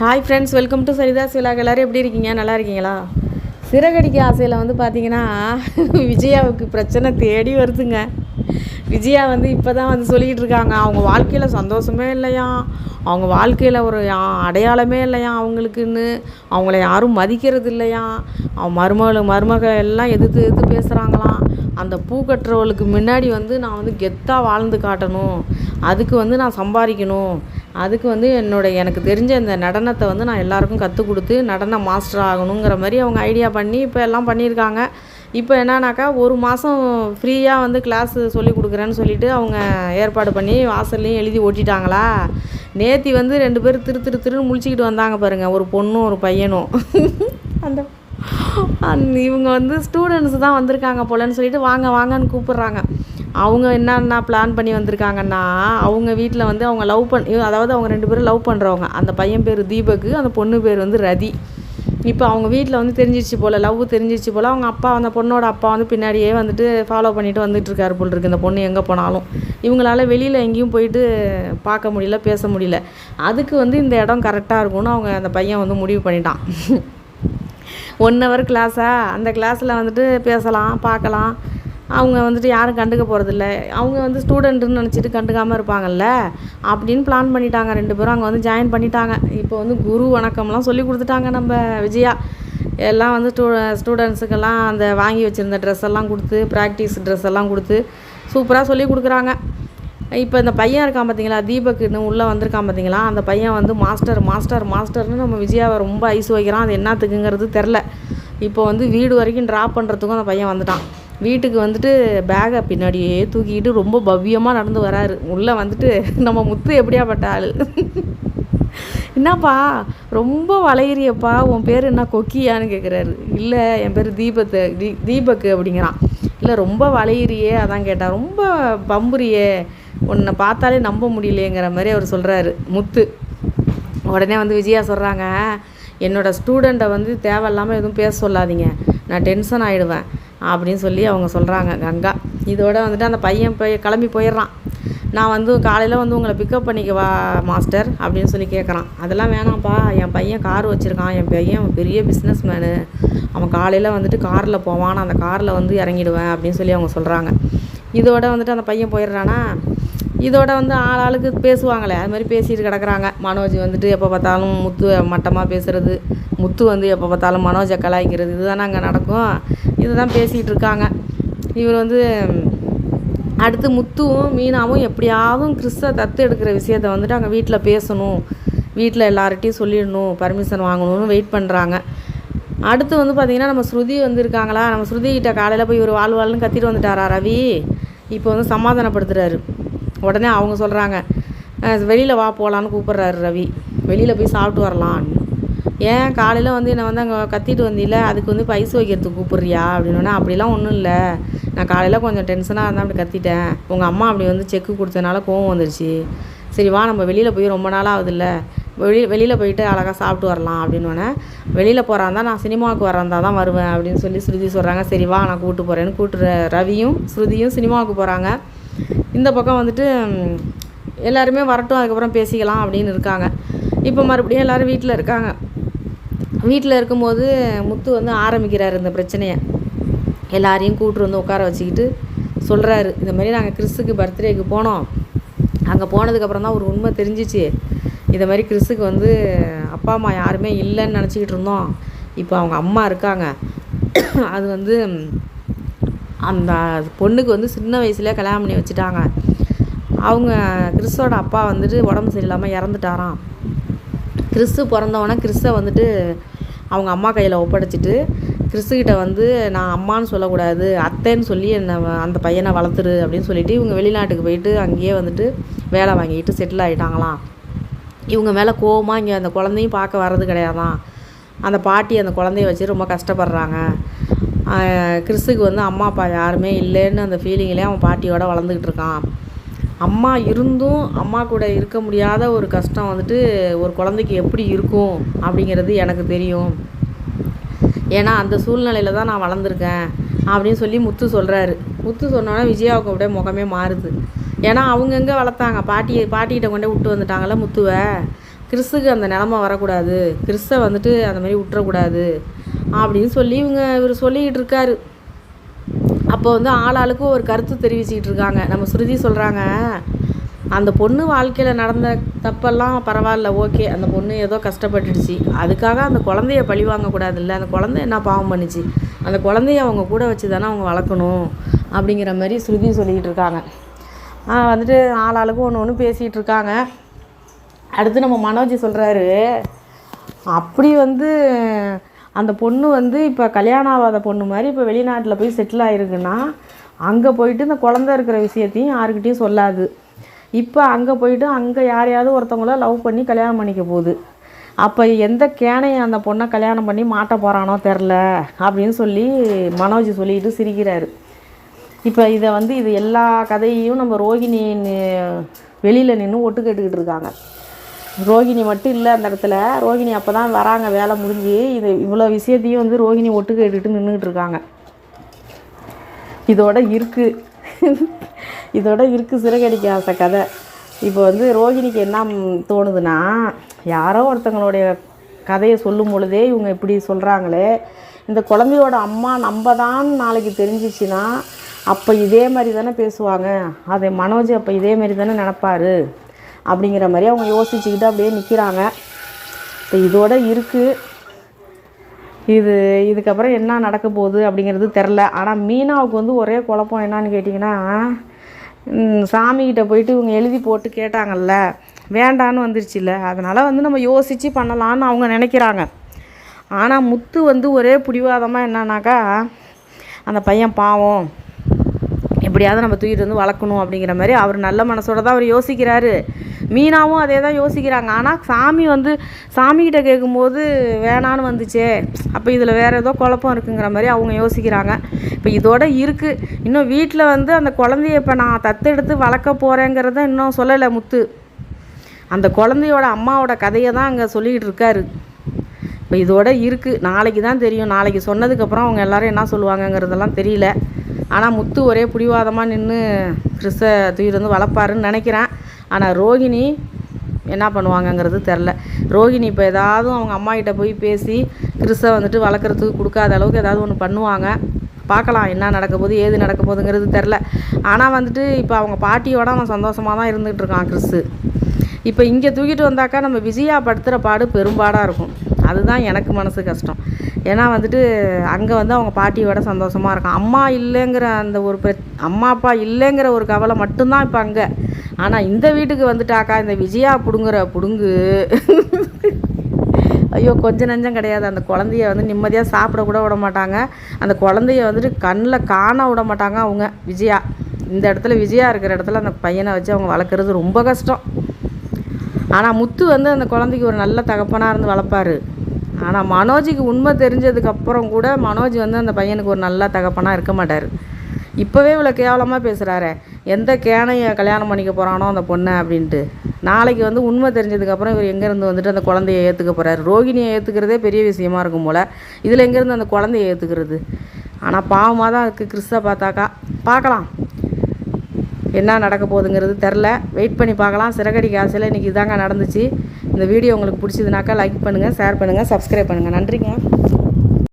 Hi friends welcome to சரிதாஸ் விழாக் எல்லோரும் எப்படி இருக்கீங்க? நல்லா இருக்கீங்களா? சிறகடிக்க ஆசையில் வந்து பார்த்தீங்கன்னா விஜயாவுக்கு பிரச்சனை தேடி வருதுங்க. விஜயா வந்து இப்போ தான் வந்து சொல்லிக்கிட்டு இருக்காங்க. அவங்க வாழ்க்கையில் சந்தோஷமே இல்லையா? அவங்க வாழ்க்கையில் ஒரு அடையாளமே இல்லையா அவங்களுக்குன்னு? அவங்கள யாரும் மதிக்கிறது இல்லையா? அவன் மருமகள் மருமக எல்லாம் எதிர்த்து எதிர்த்து பேசுகிறாங்களாம் அந்த பூ கட்டுறவளுக்கு முன்னாடி வந்து நான் வந்து கெத்தாக வாழ்ந்து காட்டணும். அதுக்கு வந்து நான் சம்பாதிக்கணும். அதுக்கு வந்து என்னுடைய எனக்கு தெரிஞ்ச இந்த நடனத்தை வந்து நான் எல்லாருக்கும் கற்றுக் கொடுத்து நடன மாஸ்டர் ஆகணுங்கிற மாதிரி அவங்க ஐடியா பண்ணி இப்போ எல்லாம் பண்ணியிருக்காங்க. இப்போ என்னன்னாக்கா ஒரு மாதம் ஃப்ரீயாக வந்து கிளாஸ் சொல்லி கொடுக்குறேன்னு சொல்லிவிட்டு அவங்க ஏற்பாடு பண்ணி வாசல்லையும் எழுதி ஓட்டிட்டாங்களா? நேத்தி வந்து ரெண்டு பேரும் திரு திரு திருன்னு முழிச்சிக்கிட்டு வந்தாங்க பாருங்கள் ஒரு பொண்ணும் ஒரு பையனும். அந்த அந் இவங்க வந்து ஸ்டூடெண்ட்ஸ் தான் வந்திருக்காங்க போலன்னு சொல்லிட்டு வாங்க வாங்கன்னு கூப்பிட்றாங்க. அவங்க என்னென்ன பிளான் பண்ணி வந்திருக்காங்கன்னா அவங்க வீட்டில் வந்து அவங்க லவ் பண்ணி அதாவது அவங்க ரெண்டு பேரும் லவ் பண்ணுறவங்க அந்த பையன் பேர் தீபக்கு அந்த பொண்ணு பேர் வந்து ரதி. இப்போ அவங்க வீட்டில் வந்து தெரிஞ்சிச்சு போல் லவ் தெரிஞ்சிச்சு போல் அவங்க அப்பா அந்த பொண்ணோட அப்பா வந்து பின்னாடியே வந்துட்டு ஃபாலோ பண்ணிட்டு வந்துட்டு இருக்காரு போல் இருக்கு. இந்த பொண்ணு எங்கே போனாலும். இவங்களால வெளியில் எங்கேயும் போயிட்டு பார்க்க முடியல பேச முடியல. அதுக்கு வந்து இந்த இடம் கரெக்டாக இருக்கும்னு அவங்க அந்த பையன் வந்து முடிவு பண்ணிட்டான். ஒன் ஹவர் கிளாஸா அந்த கிளாஸில் வந்துட்டு பேசலாம் பார்க்கலாம். அவங்க வந்துட்டு யாரும் கண்டுக்க போகிறதில்ல அவங்க வந்து ஸ்டூடெண்ட்டுன்னு நினச்சிட்டு கண்டுக்காமல் இருப்பாங்கல்ல. அப்படின்னு பிளான் பண்ணிட்டாங்க ரெண்டு பேரும். அங்கே வந்து ஜாயின் பண்ணிட்டாங்க. இப்போ வந்து குரு வணக்கம்லாம் சொல்லி கொடுத்துட்டாங்க நம்ம விஜயா. எல்லாம் வந்து ஸ்டூ ஸ்டூடெண்ட்ஸுக்கெல்லாம் அந்த வாங்கி வச்சுருந்த ட்ரெஸ் எல்லாம் கொடுத்து ப்ராக்டிஸ் ட்ரெஸ் எல்லாம் கொடுத்து சூப்பராக சொல்லி கொடுக்குறாங்க. இப்போ இந்த பையன் இருக்கான் பார்த்தீங்களா தீபக்குன்னு உள்ளே வந்திருக்கான் பார்த்தீங்களா அந்த பையன் வந்து மாஸ்டர் மாஸ்டர் மாஸ்டர்னு நம்ம விஜயாவை ரொம்ப ஐஸ் வைக்கிறான். அது என்னத்துக்குங்கிறது தெரில இப்போ வந்து வீடு வரைக்கும் ட்ராப் பண்ணுறதுக்கும் அந்த பையன் வந்துட்டான். வீட்டுக்கு வந்துட்டு பேகை பின்னாடியே தூக்கிக்கிட்டு ரொம்ப பவ்யமாக நடந்து வராரு. உள்ளே வந்துட்டு நம்ம முத்து எப்படியாப்பட்ட ஆள்? என்னப்பா ரொம்ப வளையிறியப்பா உன் பேர் என்ன கொக்கியான்னு கேட்குறாரு இல்லை என் பேர் தீபத்து தீ தீபக்கு அப்படிங்கிறான். இல்லை ரொம்ப வளையிறியே அதான் கேட்டான். ரொம்ப பம்புறியே உன்னை பார்த்தாலே நம்ப முடியலையேங்கிற மாதிரி அவர் சொல்கிறாரு முத்து. உடனே வந்து விஜயா சொல்கிறாங்க என்னோடய ஸ்டூடெண்ட்டை வந்து தேவையில்லாமல் எதுவும் பேச சொல்லாதீங்க. நான் டென்ஷன் ஆகிடுவேன் அப்படின்னு சொல்லி அவங்க சொல்கிறாங்க கங்கா. இதோட வந்துட்டு அந்த பையன் போய் கிளம்பி போயிடுறான். நான் வந்து காலையில் வந்து உங்களை பிக்கப் பண்ணிக்கவா மாஸ்டர் அப்படின்னு சொல்லி கேட்குறான் அதெல்லாம் வேணாம்ப்பா. என் பையன் கார் வச்சுருக்கான். என் பையன் பெரிய பிஸ்னஸ் மேனு அவன் காலையில் வந்துட்டு காரில் போவான். நான் அந்த காரில் வந்து இறங்கிடுவேன் அப்படின்னு சொல்லி அவங்க சொல்கிறாங்க இதோட வந்துட்டு அந்த பையன் போயிடுறானா? இதோட வந்து ஆள் ஆளுக்கு பேசுவாங்களே. அது மாதிரி பேசிட்டு கிடக்குறாங்க. மனோஜ் வந்துட்டு எப்போ பார்த்தாலும் முத்து மட்டமாக பேசுகிறது முத்து வந்து எப்போ பார்த்தாலும் மனோஜை கலாய்க்கிறது. இதுதானே அங்கே நடக்கும். இதுதான் பேசிகிட்டு இருக்காங்க இவர் வந்து அடுத்து முத்துவும் மீனாவும் எப்படியாவது கிறிஸ்த தத்து எடுக்கிற விஷயத்த வந்துட்டு அங்கே வீட்டில் பேசணும் வீட்டில் எல்லார்கிட்டையும் சொல்லிடணும் பர்மிஷன் வாங்கணும்னு வெயிட் பண்ணுறாங்க. அடுத்து வந்து பார்த்திங்கன்னா நம்ம ஸ்ருதி வந்திருக்காங்களா? நம்ம ஸ்ருதி கிட்ட காலையில் போய் ஒரு வாழ் வாழ்னு கத்திட்டு வந்துட்டாரா ரவி? இப்போ வந்து சமாதானப்படுத்துகிறாரு உடனே அவங்க சொல்கிறாங்க வெளியில் வா போகலான்னு கூப்பிட்றாரு ரவி. வெளியில் போய் சாப்பிட்டு வரலாம். ஏன் காலையில் வந்து என்னை வந்து அங்கே கத்திட்டு வந்தில்ல? அதுக்கு வந்து பைசு வைக்கிறதுக்கு கூப்பிட்றியா? அப்படின்னா அப்படிலாம் ஒன்றும் இல்லை. நான் காலையில் கொஞ்சம் டென்ஷனாக இருந்தால் அப்படி கத்திட்டேன். உங்கள் அம்மா அப்படி வந்து செக்கு கொடுத்தனால கோவம் வந்துருச்சு. சரி வா நம்ம வெளியில் போய் ரொம்ப நாள் ஆகுதுல்ல. வெளி வெளியில் போயிட்டு அழகாக சாப்பிட்டு வரலாம் அப்படின்னோடனே வெளியில் போகிறாந்தா நான் சினிமாவுக்கு வரந்தா தான் வருவேன் அப்படின்னு சொல்லி ஸ்ருதி சொல்கிறாங்க சரி வா நான் கூப்பிட்டு போகிறேன்னு கூப்பிட்டு ரவியும் ஸ்ருதியும் சினிமாவுக்கு போகிறாங்க இந்த பக்கம் வந்துட்டு எல்லாருமே வரட்டும் அதுக்கப்புறம் பேசிக்கலாம் அப்படின்னு இருக்காங்க. இப்போ மறுபடியும் எல்லோரும் வீட்டில் இருக்காங்க. வீட்டில் இருக்கும்போது முத்து வந்து ஆரம்பிக்கிறார் இந்த பிரச்சனையை. எல்லாரையும் கூப்பிட்டு வந்து உட்கார வச்சுக்கிட்டு சொல்கிறாரு இந்த மாதிரி நாங்கள் கிறிஸுக்கு பர்த்டேக்கு போனோம். அங்கே போனதுக்கப்புறம் தான் ஒரு உண்மை தெரிஞ்சிச்சு. இந்த மாதிரி கிறிஸுக்கு வந்து அப்பா அம்மா யாருமே இல்லைன்னு நினச்சிக்கிட்டு இருந்தோம். இப்போ அவங்க அம்மா இருக்காங்க. அது வந்து அந்த பொண்ணுக்கு வந்து சின்ன வயசுலேயே கல்யாணம் பண்ணி வச்சுட்டாங்க. அவங்க கிறிஸோட அப்பா வந்துட்டு உடம்பு சரியில்லாமல் இறந்துட்டாராம். கிறிஸ்து பிறந்தவொடனே கிறிஸ்தை வந்துட்டு அவங்க அம்மா கையில் ஒப்படைச்சிட்டு கிறிஸ்துக்கிட்ட வந்து நான் அம்மான்னு சொல்லக்கூடாது அத்தைன்னு சொல்லி என்னை வ- அந்த பையனை வளர்த்துரு அப்படின்னு சொல்லிட்டு இவங்க வெளிநாட்டுக்கு போயிட்டு அங்கேயே வந்துட்டு வேலை வாங்கிட்டு செட்டில் ஆகிட்டாங்களாம் இவங்க மேலே கோவமாக இங்கே அந்த குழந்தையும் பார்க்க வர்றது கிடையாதான். அந்த பாட்டி அந்த குழந்தைய வச்சு ரொம்ப கஷ்டப்படுறாங்க. கிறிஸ்துக்கு கிறிஸுக்கு வந்து அம்மா அப்பா யாருமே இல்லைன்னு அந்த ஃபீலிங்லேயே அவன் பாட்டியோட வளர்ந்துக்கிட்டு இருக்கான். அம்மா இருந்தும் அம்மா கூட இருக்க முடியாத ஒரு கஷ்டம் வந்துட்டு ஒரு குழந்தைக்கு எப்படி இருக்கும் அப்படிங்கிறது எனக்கு தெரியும். ஏன்னா அந்த சூழ்நிலையில் தான் நான் வளர்ந்துருக்கேன் அப்படின்னு சொல்லி முத்து சொல்கிறாரு முத்து சொன்னோன்னே விஜயாவுக்கு அப்படியே முகமே மாறுது. ஏன்னா அவங்க எங்கே வளர்த்தாங்க? பாட்டி பாட்டிகிட்ட கொண்டே விட்டு வந்துட்டாங்கல்ல முத்துவை? கிறிஸுக்கு அந்த நிலமை வரக்கூடாது. கிறிஸ்தை வந்துட்டு அந்த மாதிரி விட்டுறக்கூடாது அப்படின்னு சொல்லி இவங்க இவர் சொல்லிக்கிட்டு இருக்காரு. அப்போ வந்து ஆளாளுக்கு ஒரு கருத்து தெரிவிச்சுக்கிட்டு இருக்காங்க நம்ம ஸ்ருதி சொல்கிறாங்க அந்த பொண்ணு வாழ்க்கையில் நடந்த தப்பெல்லாம் பரவாயில்ல ஓகே. அந்த பொண்ணு ஏதோ கஷ்டப்பட்டுடுச்சு. அதுக்காக அந்த குழந்தைய பழி வாங்கக்கூடாதுல்ல. அந்த குழந்தை என்ன பாவம் பண்ணுச்சு? அந்த குழந்தைய அவங்க கூட வச்சு தானே அவங்க வளர்க்கணும் அப்படிங்கிற மாதிரி ஸ்ருதி சொல்லிக்கிட்டு இருக்காங்க வந்துட்டு ஆளாளுக்கும் ஒன்று ஒன்று பேசிகிட்டு இருக்காங்க அடுத்து நம்ம மனோஜ் சொல்கிறாரு அப்படி வந்து அந்த பொண்ணு வந்து இப்போ கல்யாணம் ஆகாத பொண்ணு மாதிரி இப்போ வெளிநாட்டில் போய் செட்டில் ஆகிருக்குன்னா அங்கே போயிட்டு இந்த குழந்த இருக்கிற விஷயத்தையும் யாருக்கிட்டையும் சொல்லாது. இப்போ அங்கே போயிட்டு அங்கே யாரையாவது ஒருத்தவங்கள லவ் பண்ணி கல்யாணம் பண்ணிக்க போகுது. அப்போ எந்த கேனையை அந்த பொண்ணை கல்யாணம் பண்ணி மாட்ட போகிறானோ தெரில அப்படின்னு சொல்லி மனோஜ் சொல்லிட்டு சிரிக்கிறாரு. இப்போ இதை வந்து இது எல்லா கதையையும் நம்ம ரோகிணி வெளியில் நின்று ஒட்டு கேட்டுக்கிட்டு இருக்காங்க. ரோகிணி மட்டும் இல்லை அந்த இடத்துல. ரோகிணி அப்போ தான் வராங்க வேலை முடிஞ்சு. இது இவ்வளோ விஷயத்தையும் வந்து ரோகிணி ஒட்டு கேட்டுட்டு நின்றுக்கிட்டு இருக்காங்க. இதோட இருக்கு. இதோட இருக்கு சிறகடிக்க ஆசை கதை. இப்போ வந்து ரோகிணிக்கு என்ன தோணுதுன்னா யாரோ ஒருத்தங்களுடைய கதையை சொல்லும் பொழுதே இவங்க இப்படி சொல்கிறாங்களே இந்த குழந்தையோட அம்மா நம்ம தான் நாளைக்கு தெரிஞ்சிச்சுன்னா அப்போ இதே மாதிரி தானே பேசுவாங்க. அதை மனோஜ் அப்போ இதே மாதிரி தானே நினப்பாரு. அப்படிங்கிற மாதிரி அவங்க யோசிச்சுக்கிட்டு அப்படியே நிற்கிறாங்க இப்போ இதோட இருக்குது இது இதுக்கப்புறம் என்ன நடக்க போகுது அப்படிங்கிறது தெரில ஆனால் மீனாவுக்கு வந்து ஒரே குழப்பம் என்னன்னு கேட்டிங்கன்னா சாமிக்கிட்ட சாமிகிட்ட போயிட்டு இவங்க எழுதி போட்டு கேட்டாங்கல்ல வேண்டான்னு வந்துருச்சுல்ல. அதனால் வந்து நம்ம யோசித்து பண்ணலான்னு அவங்க நினைக்கிறாங்க. ஆனால் முத்து வந்து ஒரே பிடிவாதமாக என்னன்னாக்கா அந்த பையன் பாவம். எப்படியாவது நம்ம தூக்கிட்டு வந்து வளர்க்கணும் அப்படிங்கிற மாதிரி அவர் நல்ல மனசோட தான் அவர் யோசிக்கிறாரு. மீனாவும் அதே தான் யோசிக்கிறாங்க. ஆனால் சாமி வந்து சாமிகிட்ட கேட்கும்போது வேணான்னு வந்துச்சே. அப்போ இதில் வேறு ஏதோ குழப்பம் இருக்குங்கிற மாதிரி அவங்க யோசிக்கிறாங்க. இப்போ இதோட இருக்குது இன்னும் வீட்டில் வந்து அந்த குழந்தைய இப்போ நான் தத்தெடுத்து வளர்க்க போகிறேங்கிறத இன்னும் சொல்லலை முத்து. அந்த குழந்தையோட அம்மாவோட கதையை தான் அங்கே சொல்லிக்கிட்டு இருக்காரு. இப்போ இதோட இருக்குது நாளைக்கு தான் தெரியும். நாளைக்கு சொன்னதுக்கப்புறம் அவங்க எல்லோரும் என்ன சொல்லுவாங்கங்கிறதெல்லாம் தெரியல. ஆனால் முத்து ஒரே பிடிவாதமாக நின்று கிறிஸ்த தூக்கிட்டு வந்து வளர்ப்பாருன்னு நினைக்கிறேன். ஆனால் ரோகிணி என்ன பண்ணுவாங்கங்கிறது தெரில. ரோகிணி இப்போ ஏதாவது அவங்க அம்மாக்கிட்ட போய் பேசி கிறிஸை வந்துட்டு வளர்க்குறதுக்கு கொடுக்காத அளவுக்கு ஏதாவது ஒன்று பண்ணுவாங்க. பார்க்கலாம் என்ன நடக்க போகுது ஏது நடக்க போகுதுங்கிறது தெரில. ஆனால் வந்துட்டு இப்போ அவங்க பாட்டியோட அவன் சந்தோஷமாக தான் இருந்துகிட்டு இருக்கான் கிறிஸு இப்போ இங்கே தூக்கிட்டு வந்தாக்கா நம்ம விஜயா படுத்துகிற பாடு பெரும்பாடாக இருக்கும். அதுதான் எனக்கு மனசு கஷ்டம். ஏன்னா வந்துட்டு அங்கே வந்து அவங்க பாட்டியோட சந்தோஷமாக இருக்கும் அம்மா இல்லைங்கிற அந்த ஒரு பிர அம்மா அப்பா இல்லைங்கிற ஒரு கவலை மட்டும்தான் இப்போ அங்கே. ஆனால் இந்த வீட்டுக்கு வந்துட்டாக்கா இந்த விஜயா பிடுங்குற பிடுங்கு. ஐயோ கொஞ்சம் நஞ்சம் கிடையாது. அந்த குழந்தைய வந்து நிம்மதியாக சாப்பிட கூட விட மாட்டாங்க. அந்த குழந்தைய வந்துட்டு கண்ணில் காண விட மாட்டாங்க அவங்க விஜயா. இந்த இடத்துல விஜயா இருக்கிற இடத்துல அந்த பையனை வச்சு அவங்க வளர்க்குறது ரொம்ப கஷ்டம். ஆனால் முத்து வந்து அந்த குழந்தைக்கு ஒரு நல்ல தகப்பனாக இருந்து வளர்ப்பாரு. ஆனால் மனோஜுக்கு உண்மை தெரிஞ்சதுக்கப்புறம் கூட மனோஜ் வந்து அந்த பையனுக்கு ஒரு நல்ல தகப்பனாக இருக்க மாட்டார். இப்போவே இவ்வளோ கேவலமாக பேசுகிறாரே எந்த கேனையை கல்யாணம் பண்ணிக்க போகிறானோ அந்த பொண்ணை அப்படின்ட்டு. நாளைக்கு வந்து உண்மை தெரிஞ்சதுக்கப்புறம் இவர் எங்கேருந்து வந்துட்டு அந்த குழந்தைய ஏற்றுக்க போகிறாரு ரோகிணியை ஏற்றுக்கிறதே பெரிய விஷயமா இருக்கும் போல். இதில் எங்கேருந்து அந்த குழந்தைய ஏற்றுக்கிறது ஆனால் பாவமாக தான் இருக்குது கிறிஸ்தை பார்த்தாக்கா. பார்க்கலாம். என்ன நடக்க போகுதுங்கிறது தெரில. வெயிட் பண்ணி பார்க்கலாம். சிறகடி காசில் இன்றைக்கி இதாங்க நடந்துச்சு. இந்த வீடியோ உங்களுக்கு பிடிச்சதுனாக்கா லைக் பண்ணுங்கள் ஷேர் பண்ணுங்கள் சப்ஸ்கிரைப் பண்ணுங்கள் நன்றிங்க.